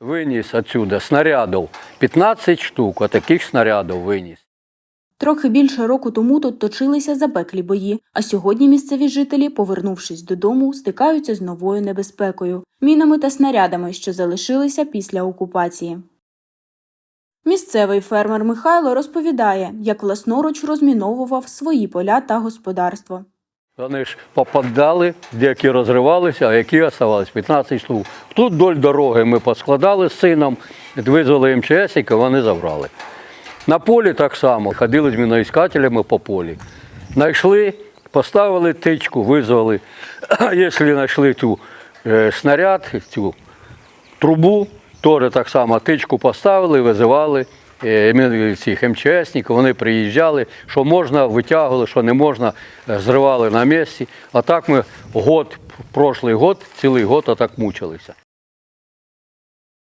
Виніс отсюда снарядів 15 штук, отаких снарядів виніс. Трохи більше року тому тут точилися запеклі бої, а сьогодні місцеві жителі, повернувшись додому, стикаються з новою небезпекою мінами та снарядами, що залишилися після окупації. Місцевий фермер Михайло розповідає, як власноруч розміновував свої поля та господарство. Вони ж попадали, деякі розривалися, а які оставалися 15 штук. Тут вдоль дороги ми поскладали з сином, визвали МЧС, і вони забрали. На полі так само, ходили з міноіскателями по полі. Знайшли, поставили тичку, визвали. Якщо знайшли ту е, снаряд, цю трубу, теж так само тичку поставили, визивали цих МЧСників, вони приїжджали, що можна, витягували, що не можна, е, зривали на місці. А так ми год, прошлий год, цілий год а так мучилися.